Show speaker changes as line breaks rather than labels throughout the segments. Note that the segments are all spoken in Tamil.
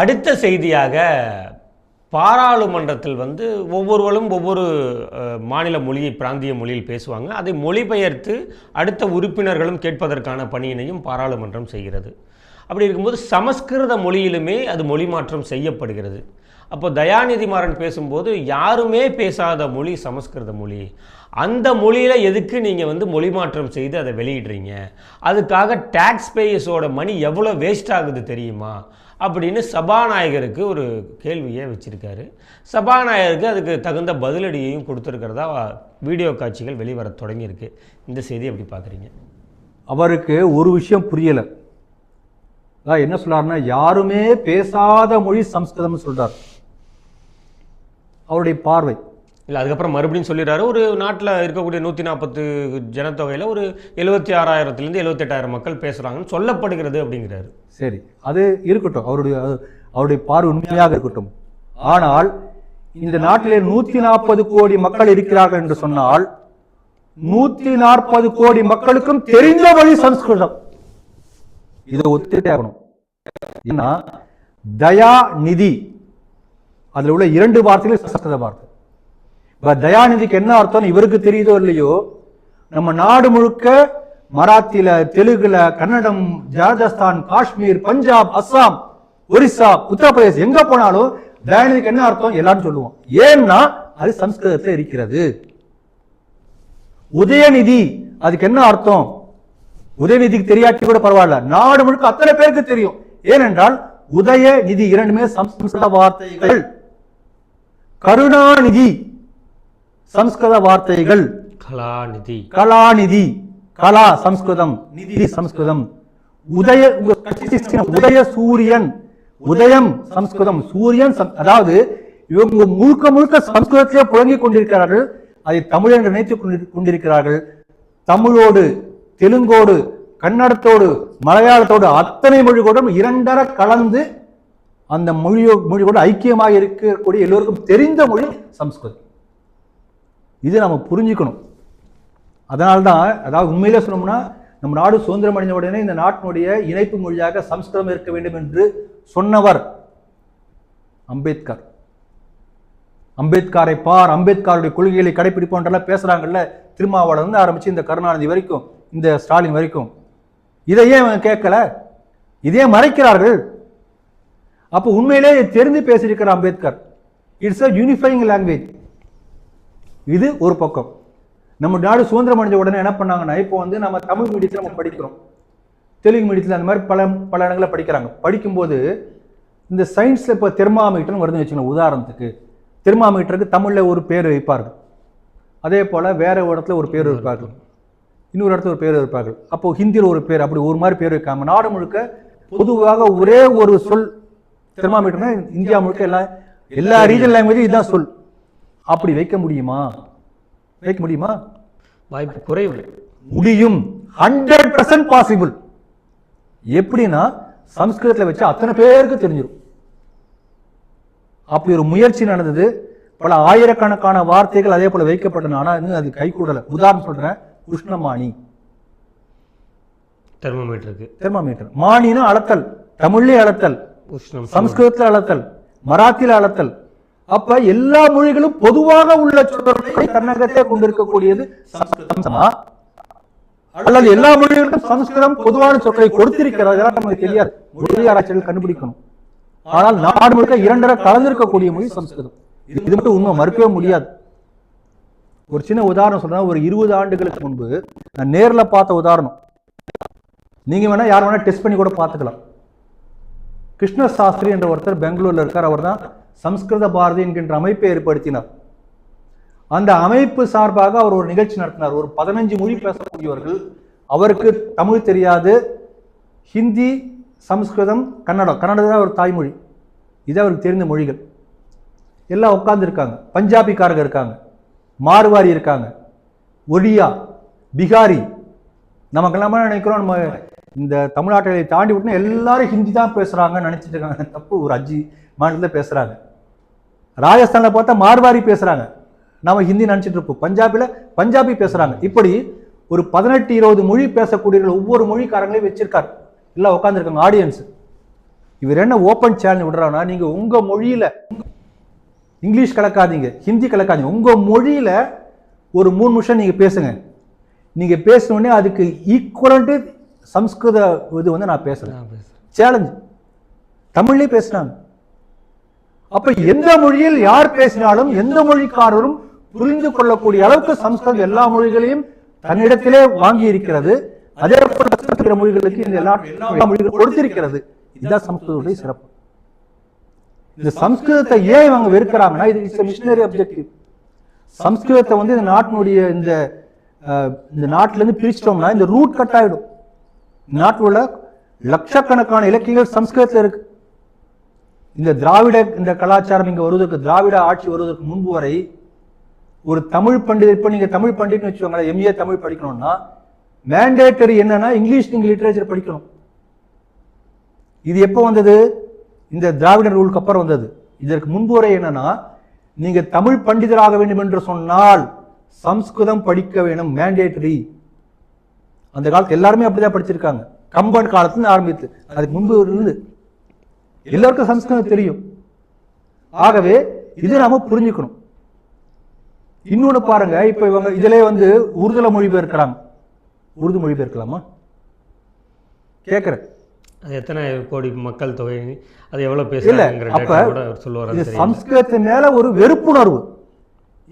அடுத்த செய்தியாக பாராளுமன்றத்தில் வந்து ஒவ்வொருவரும் ஒவ்வொரு மாநில மொழியை பிராந்திய மொழியில் பேசுவாங்க. அதை மொழிபெயர்த்து அடுத்த உறுப்பினர்களும் கேட்பதற்கான பணியினையும் பாராளுமன்றம் செய்கிறது. அப்படி இருக்கும்போது சமஸ்கிருத மொழியிலுமே அது மொழி மாற்றம் செய்யப்படுகிறது. அப்போ தயாநிதி மாறன் பேசும்போது யாருமே பேசாத மொழி சமஸ்கிருத மொழி. அந்த மொழியில் எதுக்கு நீங்கள் வந்து மொழி மாற்றம் செய்து அதை வெளியிடுறீங்க? அதுக்காக டேக்ஸ் பேயர்ஸோட மணி எவ்வளோ வேஸ்ட் ஆகுது தெரியுமா? அப்படின்னு சபாநாயகருக்கு ஒரு கேள்வியை வச்சுருக்காரு? சபாநாயகருக்கு அதுக்கு தகுந்த பதிலடியையும் கொடுத்துருக்கிறதா வீடியோ காட்சிகள் வெளிவர தொடங்கியிருக்கு. இந்த செய்தி எப்படி பார்க்குறீங்க?
அவருக்கு ஒரு விஷயம் புரியலை. அதான் என்ன சொல்கிறாருன்னா யாருமே பேசாத மொழி சம்ஸ்கிருதம்னு சொல்கிறார் அவருடைய பார்வை.
இல்லை அதுக்கப்புறம் மறுபடியும் சொல்லிடுறாரு. ஒரு நாட்டில் இருக்கக்கூடிய நூற்றி நாற்பத்து ஜனத்தொகையில் ஒரு எழுபத்தி ஆறாயிரத்துலேருந்து எழுபத்தெட்டாயிரம் மக்கள் பேசுகிறாங்கன்னு சொல்லப்படுகிறது அப்படிங்கிறாரு.
சரி அது இருக்கட்டும். அவருடைய அவருடைய பார்வை உண்மையாக இருக்கட்டும். ஆனால் இந்த நாட்டிலே நூற்றி நாற்பது கோடி மக்கள் இருக்கிறார்கள் என்று சொன்னால் நூற்றி நாற்பது கோடி மக்களுக்கும் தெரிந்த வழி சம்ஸ்கிருதம். இதை ஒத்துட்டே ஆகணும். ஏன்னா தயா நிதி அதில் உள்ள இரண்டு வார்த்தைகள் சம்ஸ்கிருத வார்த்தை. இப்போ தயாநிதிக்கு என்ன அர்த்தம்னு இவருக்கு தெரியுதோ இல்லையோ நம்ம நாடு முழுக்க மராத்தியில தெலுங்குல கன்னடம் ராஜஸ்தான் காஷ்மீர் பஞ்சாப் அஸ்ஸாம் ஒரிசா உத்தரப்பிரதேஷ் எங்க போனாலும் தயாநிதிக்கு என்ன அர்த்தம்? எல்லாரும் சொல்லுவோம். ஏன்னா அது சம்ஸ்கிருதத்தில் இருக்கிறது. உதயநிதி அதுக்கு என்ன அர்த்தம்? உதயநிதிக்கு தெரியாட்டி கூட பரவாயில்ல. நாடு முழுக்க அத்தனை பேருக்கு தெரியும். ஏனென்றால் உதய நிதி இரண்டுமே சம்ஸ்கிருத வார்த்தைகள். கருணாநிதி சம்ஸ்கிருத வார்த்தைகள்.
கலாநிதி.
கலாநிதி. கலா சம்ஸ்கிருதம். நிதி சம்ஸ்கிருதம். உதய உதய சூரியன். உதயம் சம்ஸ்கிருதம். சூரியன் அதாவது இவங்க முழுக்க முழுக்க சம்ஸ்கிருதத்திலே புழங்கிக் கொண்டிருக்கிறார்கள். அதை தமிழ் என்று நினைத்துக் கொண்டிரு- கொண்டிருக்கிறார்கள். தமிழோடு தெலுங்கோடு கன்னடத்தோடு மலையாளத்தோடு அத்தனை மொழி கூட இரண்டர கலந்து அந்த மொழியோ மொழி கூட ஐக்கியமாக இருக்கக்கூடிய எல்லோருக்கும் தெரிந்த மொழி சம்ஸ்கிருதம். இது நம்ம புரிஞ்சுக்கணும். அதனால்தான் அதாவது உண்மையிலே சொல்லணும்னா நம்ம நாடு சுதந்திரம் அடைந்த உடனே இந்த நாட்டினுடைய இணைப்பு மொழியாக சம்ஸ்கிருதம் இருக்க வேண்டும் என்று சொன்னவர் அம்பேத்கர். அம்பேத்கரை பார் அம்பேத்கருடைய கொள்கைகளை கடைபிடிப்போன்றெல்லாம் பேசுகிறாங்கல்ல திருமாவளவன் இருந்து இந்த கருணாநிதி வரைக்கும் இந்த ஸ்டாலின் வரைக்கும். இதை ஏன் கேட்கல? இதே மறைக்கிறார்கள்? அப்போ உண்மையிலே தெரிந்து பேசியிருக்கிறார் Ambedkar. It's a unifying language இது ஒரு பக்கம். நம்ம நாடு சுதந்திரம் அடைஞ்ச உடனே என்ன பண்ணாங்கன்னா இப்போ வந்து நம்ம தமிழ் மீடியத்தில் நம்ம படிக்கிறோம். தெலுங்கு மீடியத்தில் அந்த மாதிரி பல பல இடங்களில் படிக்கிறாங்க. படிக்கும்போது இந்த சயின்ஸில் இப்போ தெர்மாமீட்டர்னு வருதுன்னு வச்சுக்கோங்க உதாரணத்துக்கு. தெர்மாமீட்டருக்கு தமிழில் ஒரு பேர் வைப்பார்கள். அதே போல் வேற ஒரு இடத்துல ஒரு பேர் வைப்பார்கள். இன்னொரு இடத்துல ஒரு பேர் வைப்பார்கள். அப்போ ஹிந்தியில் ஒரு பேர் அப்படி ஒரு மாதிரி பேர் வைக்காம நாடு முழுக்க பொதுவாக ஒரே ஒரு சொல் தெர்மாமீட்டர்னா இந்தியா முழுக்க எல்லா எல்லா ரீஜனல் லாங்குவேஜும் இதுதான் சொல். அப்படி வைக்க முடியுமா? வைக்க முடியுமா?
வாய்ப்பு குறைவு.
முடியும். ஹண்ட்ரட் பர்சன்ட் பாசிபிள் எப்படின்னா சம்ஸ்கிருதத்தில் வச்சு அத்தனை பேருக்கு தெரிஞ்சிடும் அப்படி ஒரு முயற்சி நடந்தது. பல ஆயிரக்கணக்கான வார்த்தைகள் அதே போல வைக்கப்பட்டன. ஆனா இன்னும் அது கை கூடல. உதாரணம் சொல்றேன். உஷ்ணமானி.
தெர்மோமீட்டருக்கு
தெர்மாமீட்டர் மானினா அளத்தல். தமிழ்லயே அளத்தல். சம்ஸ்கிருதத்தில் அளத்தல். மராத்தியில் அளத்தல். அப்ப எல்லா மொழிகளும் பொதுவாக உள்ள சொற்களை தன்னகத்தே கொண்டிருக்கக்கூடியது சம்ஸ்கிருதமா. அல்லது எல்லா மொழிகளுக்கும் சம்ஸ்கிருதம் பொதுவான சொற்களை கொடுத்திருக்கிறது. நமக்கு தெரியாது. மொழி ஆராய்ச்சிகள் கண்டுபிடிக்கணும். ஆனால் நாடு முழுக்க இரண்டரை கலந்திருக்கக்கூடிய மொழி சம்ஸ்கிருதம். இது மட்டும் உண்மை மறுக்கவே முடியாது. ஒரு சின்ன உதாரணம் சொல்றேன். ஒரு இருபது ஆண்டுகளுக்கு முன்பு நான் நேர்ல பார்த்த உதாரணம். நீங்க வேணா யார் வேணா டெஸ்ட் பண்ணி கூட பார்த்துக்கலாம். கிருஷ்ண சாஸ்திரி என்ற ஒருத்தர் பெங்களூர்ல இருக்கார். அவர் தான் சம்ஸ்கிருத பாரதி என்கின்ற அமைப்பை ஏற்படுத்தினார். அந்த அமைப்பு சார்பாக அவர் ஒரு நிகழ்ச்சி நடத்தினார். ஒரு பதினஞ்சு மொழி பேசக்கூடியவர்கள் அவருக்கு தமிழ் தெரியாது ஹிந்தி சம்ஸ்கிருதம் கன்னடம். கன்னடம் தான் ஒரு தாய்மொழி. இது அவருக்கு தெரிந்த மொழிகள். எல்லாம் உட்காந்துருக்காங்க பஞ்சாபிக்காரங்க இருக்காங்க. மார்வாரி இருக்காங்க. ஒடியா பிகாரி நமக்கு நம்ம நினைக்கிறோம்? நம்ம இந்த தமிழ்நாட்டை தாண்டி விட்டுனா எல்லாரும் ஹிந்தி தான் பேசுகிறாங்கன்னு நினச்சிட்டு இருக்காங்க. தப்பு ஒரு அஞ்சு மாநிலத்தில் பேசுகிறாங்க ராஜஸ்தானில் பார்த்தா மார்வாரி பேசுகிறாங்க நம்ம ஹிந்தி நினச்சிட்டு இருப்போம். பஞ்சாபில் பஞ்சாபி பேசுகிறாங்க இப்படி ஒரு பதினெட்டு இருபது மொழி பேசக்கூடியவர்கள் ஒவ்வொரு மொழிக்காரங்களையும் வச்சிருக்காரு. எல்லாம் உட்காந்துருக்காங்க ஆடியன்ஸ்
இவர் என்ன ஓப்பன் சேனல் விடுறான்னா நீங்கள் உங்கள் மொழியில் இங்கிலீஷ் கலக்காதீங்க ஹிந்தி கலக்காதீங்க. உங்கள் மொழியில் ஒரு மூணு நிமிஷம் நீங்கள் பேசுங்க. நீங்கள் பேசின அதுக்கு ஈக்குவலண்ட்டு சம்ஸ்கிருத இது வந்து நான் பேசுறேன் சேலஞ்ச் தமிழ்லயே பேசுனாங்க. அப்ப எந்த மொழியில் யார் பேசினாலும் எந்த மொழிக்காரரும் புரிந்து கொள்ளக்கூடிய அளவுக்கு சம்ஸ்கிருதம் எல்லா மொழிகளையும் தன்னிடத்திலே வாங்கி இருக்கிறது. அதே போல மொழிகளுக்கு இந்த எல்லா மொழிகளும் கொடுத்திருக்கிறது. இதுதான் சம்ஸ்கிருதத்துடைய சிறப்பு. இந்த சம்ஸ்கிருதத்தை ஏன் இவங்க வெறுக்கிறாங்கன்னா இது இட்ஸ் மிஷினரி அப்ஜெக்டிவ் சம்ஸ்கிருதத்தை வந்து இந்த நாட்டினுடைய இந்த இந்த நாட்டுல இருந்து பிரிச்சிட்டோம்னா இந்த ரூட் கட் ஆயிடும். இந்த நாட்டில் உள்ள லட்சக்கணக்கான இலக்கியங்கள் சம்ஸ்கிருதத்தில் இருக்கு. இந்த திராவிட இந்த கலாச்சாரம் இங்கே வருவதற்கு திராவிட ஆட்சி வருவதற்கு முன்பு வரை ஒரு தமிழ் பண்டிதர் இப்போ நீங்கள் தமிழ் பண்டிட்னு வச்சுக்கோங்களேன் எம்ஏ தமிழ் படிக்கணும்னா மேண்டேட்டரி என்னன்னா இங்கிலீஷ் நீங்கள் லிட்ரேச்சர் படிக்கணும். இது எப்போ வந்தது? இந்த திராவிட ரூலுக்கு அப்புறம் வந்தது. இதற்கு முன்பு வரை என்னன்னா நீங்கள் தமிழ் பண்டிதராக வேண்டும் என்று சொன்னால் சம்ஸ்கிருதம் படிக்க வேணும் மேண்டேட்டரி அந்த காலத்து எல்லாருமே அப்படிதான் படிச்சிருக்காங்க. கம்பன் காலத்துல ஆரம்பித்து அதுக்கு முன்பு இருந்து எல்லாருக்கும் சம்ஸ்கிருதம் தெரியும். ஆகவே இது நாம புரிஞ்சுக்கணும். இன்னொன்னு பாருங்க இப்ப இவங்க இதிலே வந்து உருதுல மொழிபெயர்க்கிறாங்க. உருது மொழிபெயர்க்கலாமா? கேக்குறேன்.
அது எத்தனை கோடி மக்கள் தொகை அது
இது
தெரியும்
சம்ஸ்கிருதத்து மேல ஒரு வெறுப்புணர்வு.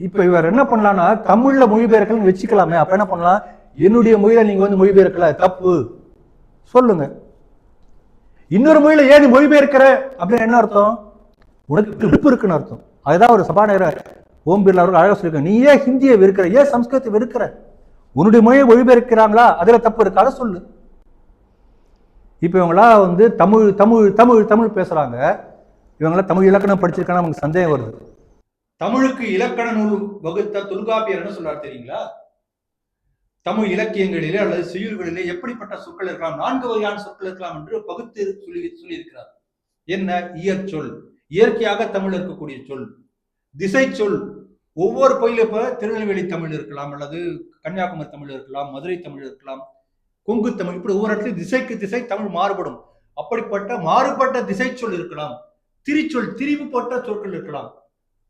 இப்ப இவர் என்ன பண்ணலாம்னா தமிழ்ல மொழிபெயர்க்கலன்னு வச்சுக்கலாமே அப்ப என்ன பண்ணலாம்? என்னுடைய மொழியில நீங்க வந்து மொழிபெயர்க்கல தப்பு. சொல்லுங்க. இன்னொரு மொழியில ஏன் நீ மொழிபெயர்க்கிற? அப்படின்னு என்ன அர்த்தம்? உனக்கு விருப்பு இருக்குன்னு அர்த்தம். அதுதான் ஒரு சபாநாயகர் ஓம் பிர்லா அவர்கள் அழகா சொல்லியிருக்காங்க நீ ஏன் ஹிந்தியை வெறுக்கிற? ஏன் சம்ஸ்கிருதத்தை வெறுக்கிற? உன்னுடைய மொழியை மொழிபெயர்க்கிறாங்களா? அதுல தப்பு இருக்காத சொல்லு. இப்போ இவங்களா வந்து தமிழ் தமிழ் தமிழ் தமிழ் பேசுறாங்க. இவங்களாம் தமிழ் இலக்கணம் படிச்சிருக்கான நமக்கு சந்தேகம் வருது.
தமிழுக்கு இலக்கண நூல் வகுத்த தொல்காப்பியர் என்ன சொல்றாரு தெரியுங்களா? தமிழ் இலக்கியங்களிலே அல்லது செய்யுள்களிலே எப்படிப்பட்ட சொற்கள் இருக்கலாம்? நான்கு வகையான சொற்கள் இருக்கலாம் என்று பகுத்து சொல்லி சொல்லியிருக்கிறார். என்ன? இயற்சொல். இயற்கையாக தமிழ் இருக்கக்கூடிய சொல். திசை சொல் ஒவ்வொரு பகுதியில இப்போ திருநெல்வேலி தமிழ் இருக்கலாம் அல்லது கன்னியாகுமரி தமிழ் இருக்கலாம் மதுரை தமிழ் இருக்கலாம் கொங்கு தமிழ். இப்படி ஒவ்வொரு இடத்துலையும் திசைக்கு திசை தமிழ் மாறுபடும். அப்படிப்பட்ட மாறுபட்ட திசை சொல் இருக்கலாம். திரிச்சொல் திரிவுபட்ட சொற்கள் இருக்கலாம்.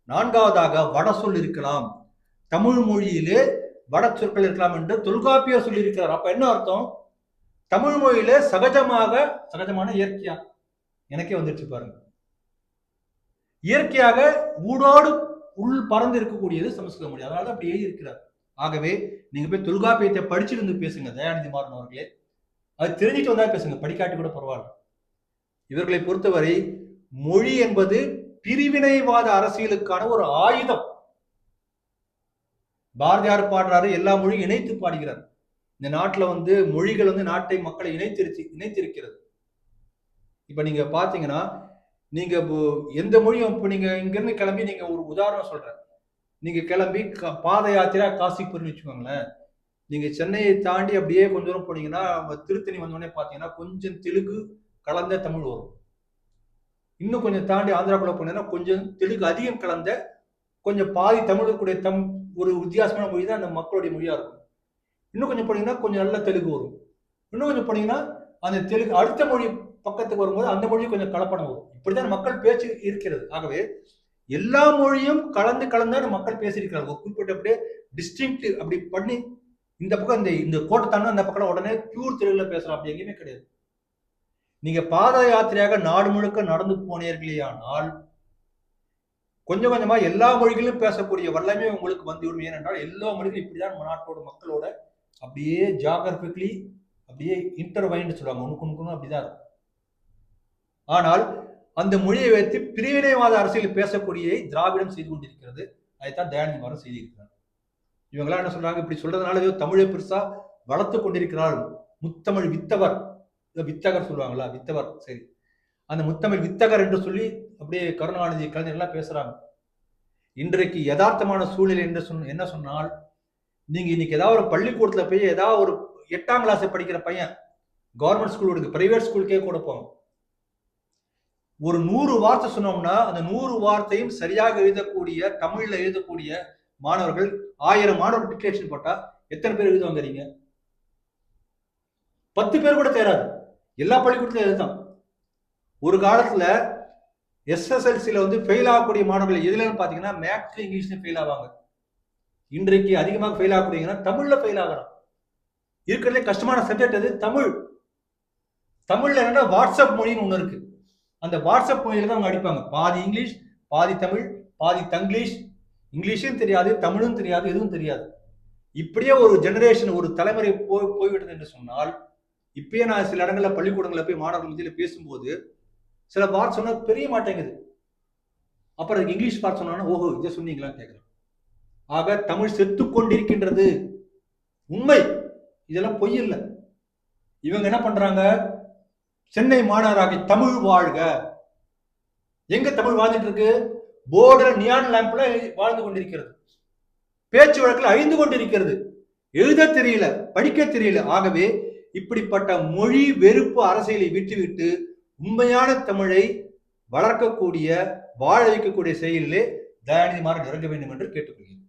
நான்காவதாக வட சொல் இருக்கலாம். தமிழ் மொழியிலே வட சொற்கள் இருக்கலாம் என்று தொல்காப்பியர் சொல்லியிருக்கிறார். அப்ப என்ன அர்த்தம்? தமிழ் மொழியில சகஜமாக சகஜமான இயற்கையா? எனக்கே வந்துருச்சு பாருங்க. இயற்கையாக ஊடோடு உள் பறந்து இருக்கக்கூடியது சமஸ்கிருத மொழி. அதனால தான் அப்படி எழுதியிருக்கிறார். ஆகவே நீங்க போய் தொல்காப்பியத்தை படிச்சுட்டு வந்து பேசுங்க தயாநிதி மாறன் அவர்களே. அது தெரிஞ்சுட்டு வந்தா பேசுங்க படிக்காட்டி கூட பரவாயில்ல. இவர்களை பொறுத்தவரை மொழி என்பது பிரிவினைவாத அரசியலுக்கான ஒரு ஆயுதம். பாரதியார் பாடுறாரு எல்லா மொழியும் இணைத்து பாடுகிறார். இந்த நாட்டில் வந்து மொழிகள் வந்து நாட்டை மக்களை இணைத்திருச்சு இணைத்திருக்கிறது. இப்போ நீங்க பாத்தீங்கன்னா நீங்க இப்போ எந்த மொழியும் இப்போ நீங்க இங்கிருந்து கிளம்பி நீங்க ஒரு உதாரணம் சொல்றேன். நீங்க கிளம்பி க- பாத யாத்திரா காசி போறீங்கன்னு வச்சுக்கோங்களேன். நீங்க சென்னையை தாண்டி அப்படியே கொஞ்ச தூரம் போனீங்கன்னா நம்ம திருத்தணி வந்தோடனே பாத்தீங்கன்னா கொஞ்சம் தெலுங்கு கலந்த தமிழ் வரும். இன்னும் கொஞ்சம் தாண்டி ஆந்திராக்குள்ள போனீங்கன்னா கொஞ்சம் தெலுங்கு அதிகம் கலந்த கொஞ்சம் பாதி தமிழுக்குடைய தம் ஒரு வித்தியாசமான மொழி தான் அந்த மக்களுடைய மொழியா இருக்கும். இன்னும் கொஞ்சம் போனீங்கன்னா கொஞ்சம் நல்ல தெலுங்கு வரும். இன்னும் கொஞ்சம் போனீங்கன்னா அந்த தெலுங்கு அடுத்த மொழி பக்கத்துக்கு வரும்போது அந்த மொழியும் கொஞ்சம் கலப்படம் வரும். இப்படிதான் மக்கள் பேச்சு இருக்கிறது. ஆகவே எல்லா மொழியும் கலந்து கலந்து மக்கள் பேசியிருக்கிறார்கள். குறிப்பிட்ட அப்படியே டிஸ்டிங்க்ட் அப்படி பண்ணி இந்த பக்கம் இந்த இந்த கோட்டை தாண்டி அந்த பக்கம் உடனே பியூர் தெலுங்குல பேசுறோம் அப்படி எங்கேயுமே கிடையாது. நீங்க பாத யாத்திரையாக நாடு முழுக்க நடந்து போனீர்களேயானால் கொஞ்சம் கொஞ்சமா எல்லா மொழிகளிலும் பேசக்கூடிய வல்லமே உங்களுக்கு வந்துவிடும். ஏனென்றால் எல்லா மொழிகளும் இப்படிதான் நம்ம நாட்டோட மக்களோட அப்படியே ஜாகிரபிக்கலி அப்படியே இன்டர்வைன்னு சொல்லுவாங்க. ஒண்ணுக்கு ஒண்ணுக்கு அப்படிதான் இருக்கும். ஆனால் அந்த மொழியை வைத்து பிரிவினைவாத அரசியல் பேசக்கூடிய திராவிடம் செய்து கொண்டிருக்கிறது. அதைத்தான் தயாநிதி மாறன் செய்திருக்கிறார். இவங்களாம் என்ன சொல்றாங்க? இப்படி சொல்றதுனால ஏதோ தமிழை பெருசா வளர்த்து கொண்டிருக்கிறார்கள். முத்தமிழ் வித்தவர் வித்தகர் சொல்லுவாங்களா வித்தவர் சரி. அந்த முத்தமிழ் வித்தகர் என்று சொல்லி அப்படியே கருணாநிதி கலைஞர்லாம் பேசுறாங்க. இன்றைக்கு யதார்த்தமான சூழ்நிலை என்று சொன்ன என்ன சொன்னால் நீங்க இன்னைக்கு ஏதாவது ஒரு பள்ளிக்கூடத்துல போய் ஏதாவது ஒரு எட்டாம் கிளாஸ் படிக்கிற பையன் கவர்மெண்ட் ஸ்கூல் இருக்கு பிரைவேட் ஸ்கூலுக்கே கூட போவோம் ஒரு நூறு வார்த்தை சொன்னோம்னா அந்த நூறு வார்த்தையும் சரியாக எழுதக்கூடிய தமிழ்ல எழுதக்கூடிய மாணவர்கள் ஆயிரம் மாணவர் டிக்ளேஷன் போட்டா எத்தனை பேர் எழுதுவாங்கிறீங்க? பத்து பேர் கூட தேராது. எல்லா பள்ளிக்கூடத்திலும் எழுதுதான் ஒரு காலத்துல எஸ்எஸ்எல்சியில் வந்து ஃபெயில் ஆகக்கூடிய மாணவர்கள் எதுலன்னு பார்த்தீங்கன்னா மேக்ஸ் இங்கிலீஷில் ஃபெயில் ஆவாங்க. இன்றைக்கு அதிகமாக ஃபெயில் ஆகக்கூடியங்கன்னா தமிழ்ல ஃபெயில் ஆகலாம். இருக்கிறதுலே கஷ்டமான சப்ஜெக்ட் அது தமிழ். தமிழ்ல என்னன்னா வாட்ஸ்அப் மொழின்னு ஒன்று இருக்கு. அந்த வாட்ஸ்அப் மொழியில தான் அவங்க அடிப்பாங்க. பாதி இங்கிலீஷ் பாதி தமிழ் பாதி தங்கிலீஷ். இங்கிலீஷும் தெரியாது தமிழும் தெரியாது எதுவும் தெரியாது. இப்படியே ஒரு ஜெனரேஷன் ஒரு தலைமுறை போய் போய்விட்டது என்று சொன்னால் இப்பயே நான் சில இடங்களில் பள்ளிக்கூடங்களில் போய் மாணவர்கள் மத்தியில் பேசும்போது சில வார்த்தை சொன்னா தெரிய மாட்டேங்குது. அப்புறம் இங்கிலீஷ் வார்த்தை சொன்னா ஓஹோ இதை சொன்னீங்களான்னு கேட்குறேன். ஆக தமிழ் செத்து கொண்டிருக்கின்றது உண்மை. இதெல்லாம் பொய் இல்லை. இவங்க என்ன பண்றாங்க? சென்னை மாநகராட்சி தமிழ் வாழ்க. எங்க தமிழ் வாழ்ந்துட்டு இருக்கு? போர்டர் நியான் லேம்ப்ல வாழ்ந்து கொண்டிருக்கிறது. பேச்சு வழக்கில் அழிந்து கொண்டிருக்கிறது. எழுத தெரியல படிக்க தெரியல. ஆகவே இப்படிப்பட்ட மொழி வெறுப்பு அரசியலை விட்டுவிட்டு உண்மையான தமிழை வளர்க்கக்கூடிய வாழ வைக்கக்கூடிய செயலிலே தயாநிதி மாறன் இறங்க வேண்டும் என்று கேட்டுக்கொள்கிறேன்.